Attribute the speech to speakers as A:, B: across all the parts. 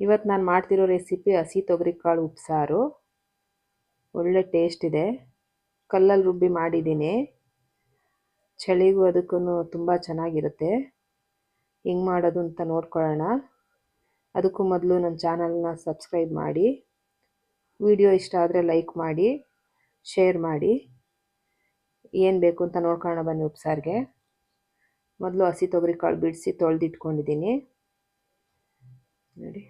A: ಇವತ್ತು ನಾನು ಮಾಡ್ತಿರೋ ರೆಸಿಪಿ ಹಸಿ ತೊಗರಿಕಾಳು ಉಪ್ಸಾರು. ಒಳ್ಳೆ ಟೇಸ್ಟ್ ಇದೆ. ಕಲ್ಲಲ್ಲಿ ರುಬ್ಬಿ ಮಾಡಿದ್ದೀನಿ. ಚಳಿಗೂ ಅದಕ್ಕೂ ತುಂಬ ಚೆನ್ನಾಗಿರುತ್ತೆ. ಹೆಂಗೆ ಮಾಡೋದು ಅಂತ ನೋಡ್ಕೊಳ್ಳೋಣ. ಅದಕ್ಕೂ ಮೊದಲು ನನ್ನ ಚಾನಲ್ನ ಸಬ್ಸ್ಕ್ರೈಬ್ ಮಾಡಿ. ವಿಡಿಯೋ ಇಷ್ಟ ಆದರೆ ಲೈಕ್ ಮಾಡಿ ಶೇರ್ ಮಾಡಿ. ಏನು ಬೇಕು ಅಂತ ನೋಡ್ಕೊಳ್ಳೋಣ ಬನ್ನಿ ಉಪ್ಸಾರಿಗೆ. ಮೊದಲು ಹಸಿ ತೊಗರಿಕಾಳು ಬಿಡಿಸಿ ತೊಳೆದಿಟ್ಕೊಂಡಿದ್ದೀನಿ. ನೋಡಿ.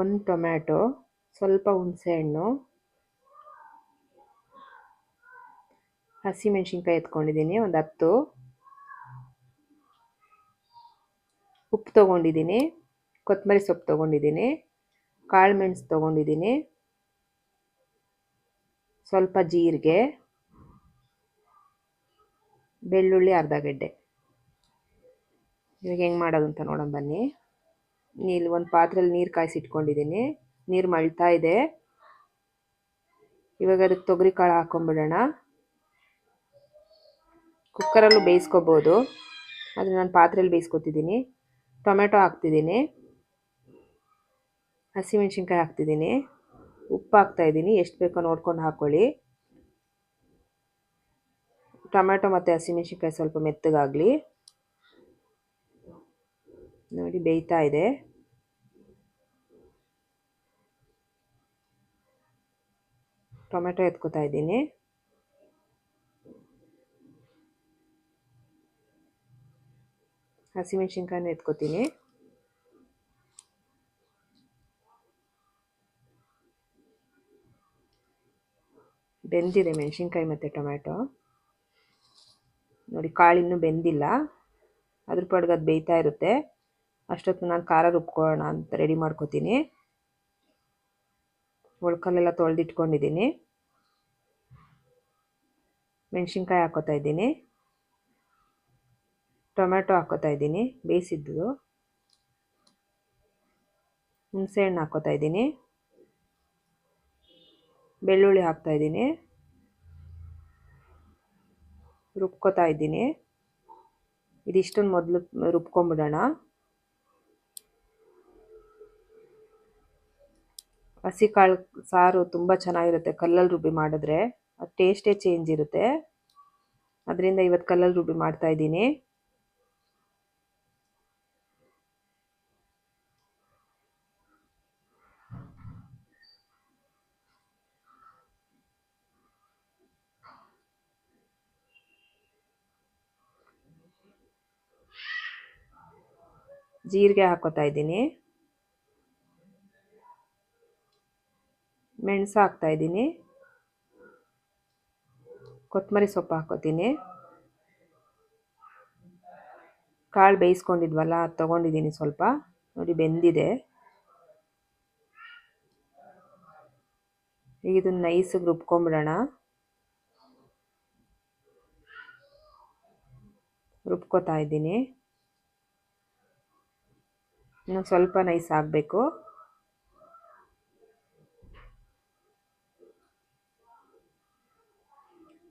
A: ಒಂದು ಟೊಮ್ಯಾಟೊ, ಸ್ವಲ್ಪ ಹುಣಸೆಹಣ್ಣು ಹಸಿಮೆಣ್ಸಿನ್ಕಾಯಿ ಎತ್ಕೊಂಡಿದ್ದೀನಿ, ಒಂದು ಹತ್ತು. ಉಪ್ಪು ತೊಗೊಂಡಿದ್ದೀನಿ, ಕೊತ್ತಂಬರಿ ಸೊಪ್ಪು ತೊಗೊಂಡಿದ್ದೀನಿ ಕಾಳು ಮೆಣಸು ತೊಗೊಂಡಿದ್ದೀನಿ, ಸ್ವಲ್ಪ ಜೀರಿಗೆ, ಬೆಳ್ಳುಳ್ಳಿ, ಅರ್ಧ ಗಡ್ಡೆ. ಇವಾಗ ಹೆಂಗೆ ಮಾಡೋದು ಅಂತ ನೋಡೋಣ ಬನ್ನಿ. ಇಲ್ಲಿ ಒಂದು ಪಾತ್ರೆಯಲ್ಲಿ ನೀರು ಕಾಯಿಸಿಟ್ಕೊಂಡಿದ್ದೀನಿ ನೀರು ಮಳ್ತಾ ಇದೆ. ಇವಾಗ ಅದಕ್ಕೆ ತೊಗರಿ ಕಾಳು ಹಾಕೊಂಬಿಡೋಣ. ಕುಕ್ಕರಲ್ಲೂ ಬೇಯಿಸ್ಕೋಬೋದು. ಆದರೆ ನಾನು ಪಾತ್ರೆಯಲ್ಲಿ ಬೇಯಿಸ್ಕೊತಿದ್ದೀನಿ ಟೊಮೆಟೊ ಹಾಕ್ತಿದ್ದೀನಿ ಹಸಿಮೆಣ್ಸಿನ್ಕಾಯಿ ಹಾಕ್ತಿದ್ದೀನಿ ಉಪ್ಪು ಹಾಕ್ತಾಯಿದ್ದೀನಿ ಎಷ್ಟು ಬೇಕೋ ನೋಡ್ಕೊಂಡು ಹಾಕ್ಕೊಳ್ಳಿ ಟೊಮೆಟೊ ಮತ್ತು ಹಸಿಮೆಣ್ಸಿನ್ಕಾಯಿ ಸ್ವಲ್ಪ ಮೆತ್ತಗಾಗಲಿ. ನೋಡಿ ಬೇಯ್ತಾ ಇದೆ. ಟೊಮೆಟೊ ಎತ್ಕೋತಾ ಇದ್ದೀನಿ. ಹಸಿಮೆಣ್ಸಿನ್ಕಾಯಿನ ಎತ್ಕೋತೀನಿ. ಬೆಂದಿದೆ ಮೆಣಸಿನ್ಕಾಯಿ ಮತ್ತು ಟೊಮೆಟೊ. ನೋಡಿ ಕಾಳಿನ್ನೂ ಬೆಂದಿಲ್ಲ. ಅದ್ರ ಪಾಡ್ಗೆ ಅದು ಬೇಯ್ತಾ ಇರುತ್ತೆ. ಅಷ್ಟೊತ್ತು ನಾನು ಖಾರ ರುಬ್ಕೊಳ್ಳೋಣ ಅಂತ ರೆಡಿ ಮಾಡ್ಕೋತೀನಿ. ಒಳ್ಕಲ್ಲೆಲ್ಲ ತೊಳೆದಿಟ್ಕೊಂಡಿದ್ದೀನಿ. ಮೆಣಸಿನ್ಕಾಯಿ ಹಾಕೋತಾ ಇದ್ದೀನಿ. ಟೊಮೆಟೊ ಹಾಕೋತಾ ಇದ್ದೀನಿ ಬೇಯಿಸಿದ್ದು ಹುಣಸೆಹಣ್ಣು ಹಾಕೋತಾ ಇದ್ದೀನಿ. ಬೆಳ್ಳುಳ್ಳಿ ಹಾಕ್ತಾ ಇದ್ದೀನಿ. ರುಬ್ಕೋತಾ ಇದ್ದೀನಿ. ಇದಿಷ್ಟನ್ನು ಮೊದಲು ರುಬ್ಕೊಂಬಿಡೋಣ. ಹಸಿ ಕಾಳು ಸಾರು ತುಂಬ ಚೆನ್ನಾಗಿರುತ್ತೆ. ಕಲ್ಲಲ್ಲಿ ರುಬ್ಬಿ ಮಾಡಿದ್ರೆ ಅದು ಟೇಸ್ಟೇ ಚೇಂಜ್ ಇರುತ್ತೆ. ಅದರಿಂದ ಇವತ್ತು ಕಲ್ಲಲ್ಲಿ ರುಬ್ಬಿ ಮಾಡ್ತಾ ಇದ್ದೀನಿ. ಜೀರಿಗೆ ಹಾಕೋತಾ ಇದ್ದೀನಿ. ಮೆಣಸು ಹಾಕ್ತಾಯಿದ್ದೀನಿ ಕೊತ್ತಂಬರಿ ಸೊಪ್ಪು ಹಾಕೋತೀನಿ ಕಾಳು ಬೇಯಿಸ್ಕೊಂಡಿದ್ವಲ್ಲ, ಅದು ತೊಗೊಂಡಿದ್ದೀನಿ ಸ್ವಲ್ಪ. ನೋಡಿ, ಬೆಂದಿದೆ. ಈಗ ಇದನ್ನು ನೈಸಿಗೆ ರುಬ್ಕೊಂಬಿಡೋಣ. ರುಬ್ಕೋತಾ ಇದ್ದೀನಿ. ಇನ್ನು ಸ್ವಲ್ಪ ನೈಸ್ ಆಗಬೇಕು.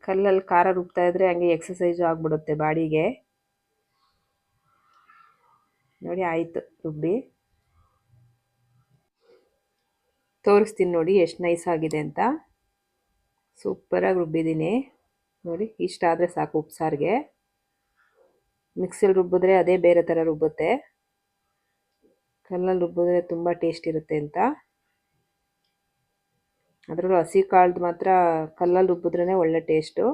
A: ಕಲ್ಲಲ್ಲಿ ಖಾರ ರುಬ್ತಾ ಇದ್ರೆ ಹಂಗೆ ಎಕ್ಸಸೈಜು ಆಗಿಬಿಡುತ್ತೆ ಬಾಡಿಗೆ. ನೋಡಿ ಆಯಿತು, ರುಬ್ಬಿ. ತೋರಿಸ್ತೀನಿ ನೋಡಿ ಎಷ್ಟು ನೈಸ್ ಆಗಿದೆ ಅಂತ. ಸೂಪರಾಗಿ ರುಬ್ಬಿದ್ದೀನಿ. ನೋಡಿ, ಇಷ್ಟ ಆದರೆ ಸಾಕು ಉಪ್ಸಾರಿಗೆ. ಮಿಕ್ಸಿಲಿ ರುಬ್ಬಿದ್ರೆ ಅದೇ ಬೇರೆ ಥರ ರುಬ್ಬುತ್ತೆ. ಕಲ್ಲಲ್ಲಿ ರುಬ್ಬಿದ್ರೆ ತುಂಬ ಟೇಸ್ಟ್ ಇರುತ್ತೆ ಅಂತ. ಅದರಲ್ಲೂ ಹಸಿ ಕಾಳ್ದು ಮಾತ್ರ ಕಲ್ಲಲ್ಲಿ ರುಬ್ಬಿದ್ರೇ ಒಳ್ಳೆ ಟೇಸ್ಟು.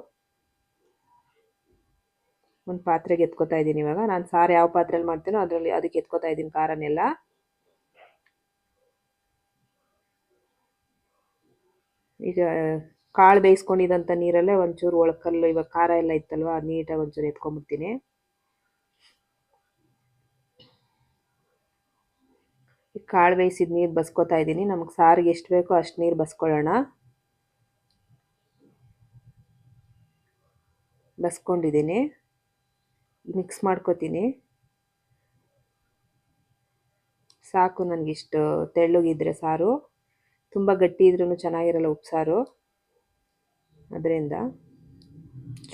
A: ಒಂದು ಪಾತ್ರೆಗೆ ಎತ್ಕೋತಾ ಇದ್ದೀನಿ ಇವಾಗ. ನಾನು ಸಾರು ಯಾವ ಪಾತ್ರೆಯಲ್ಲಿ ಮಾಡ್ತೀನೋ ಅದರಲ್ಲಿ ಅದಕ್ಕೆ ಎತ್ಕೋತಾ ಇದ್ದೀನಿ ಖಾರನೆಲ್ಲ. ಈಗ ಕಾಳು ಬೇಯಿಸ್ಕೊಂಡಿದ್ದಂಥ ನೀರಲ್ಲೇ ಒಂಚೂರು ಒಳಕಲ್ಲು ಇವಾಗ ಖಾರ ಎಲ್ಲ ಇತ್ತಲ್ವ ನೀಟಾಗಿ ಒಂಚೂರು ಎತ್ಕೊಂಡ್ಬಿಡ್ತೀನಿ ಕಾಳು ಬೇಯಿಸಿದ ನೀರು ಬಸ್ಕೋತಾ ಇದ್ದೀನಿ. ನಮಗೆ ಸಾರಿಗೆ ಎಷ್ಟು ಬೇಕೋ ಅಷ್ಟು ನೀರು ಬಸ್ಕೊಳ್ಳೋಣ. ಬಸ್ಕೊಂಡಿದ್ದೀನಿ. ಮಿಕ್ಸ್ ಮಾಡ್ಕೋತೀನಿ. ಸಾಕು ನನಗಿಷ್ಟು ತೆಳ್ಳಗಿದ್ರೆ ಸಾರು. ತುಂಬ ಗಟ್ಟಿ ಇದ್ರೂ ಚೆನ್ನಾಗಿರಲ್ಲ ಉಪ್ಸಾರು ಅದರಿಂದ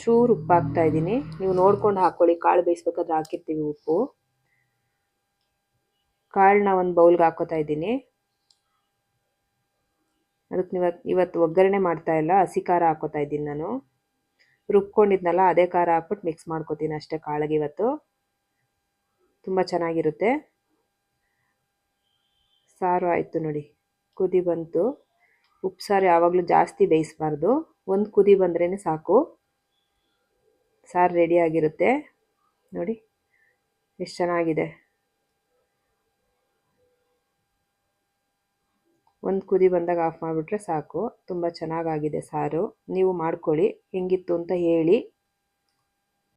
A: ಚೂರು ಉಪ್ಪು ಹಾಕ್ತಾಯಿದ್ದೀನಿ ನೀವು ನೋಡ್ಕೊಂಡು ಹಾಕ್ಕೊಳ್ಳಿ ಕಾಳು ಬೇಯಿಸ್ಬೇಕಾದ್ರೆ ಹಾಕಿರ್ತೀವಿ ಉಪ್ಪು. ಕಾಳನ್ನ ಒಂದು ಬೌಲ್ಗೆ ಹಾಕೋತಾ ಇದ್ದೀನಿ. ಅದಕ್ಕೆ ಇವತ್ತು ಇವತ್ತು ಒಗ್ಗರಣೆ ಮಾಡ್ತಾ ಇಲ್ಲ, ಹಸಿ ಖಾರ ಹಾಕೋತಾ ಇದ್ದೀನಿ ನಾನು. ರುಬ್ಕೊಂಡಿದ್ನಲ್ಲ, ಅದೇ ಖಾರ ಹಾಕ್ಬಿಟ್ಟು ಮಿಕ್ಸ್ ಮಾಡ್ಕೊತೀನಿ ಅಷ್ಟೇ ಕಾಳಿಗೆ ಇವತ್ತು. ತುಂಬ ಚೆನ್ನಾಗಿರುತ್ತೆ. ಸಾರು ಆಯಿತು ನೋಡಿ, ಕುದಿ ಬಂತು. ಉಪ್ಸಾರು ಯಾವಾಗಲೂ ಜಾಸ್ತಿ ಬೇಯಿಸಬಾರ್ದು. ಒಂದು ಕುದಿ ಬಂದ್ರೇ ಸಾಕು. ಸಾರು ರೆಡಿಯಾಗಿರುತ್ತೆ ನೋಡಿ, ಎಷ್ಟು ಚೆನ್ನಾಗಿದೆ. ಒಂದು ಕುದಿ ಬಂದಾಗ ಆಫ್ ಮಾಡಿಬಿಟ್ರೆ ಸಾಕು. ತುಂಬ ಚೆನ್ನಾಗಾಗಿದೆ ಸಾರು. ನೀವು ಮಾಡ್ಕೊಳ್ಳಿ. ಹೆಂಗಿತ್ತು ಅಂತ ಹೇಳಿ.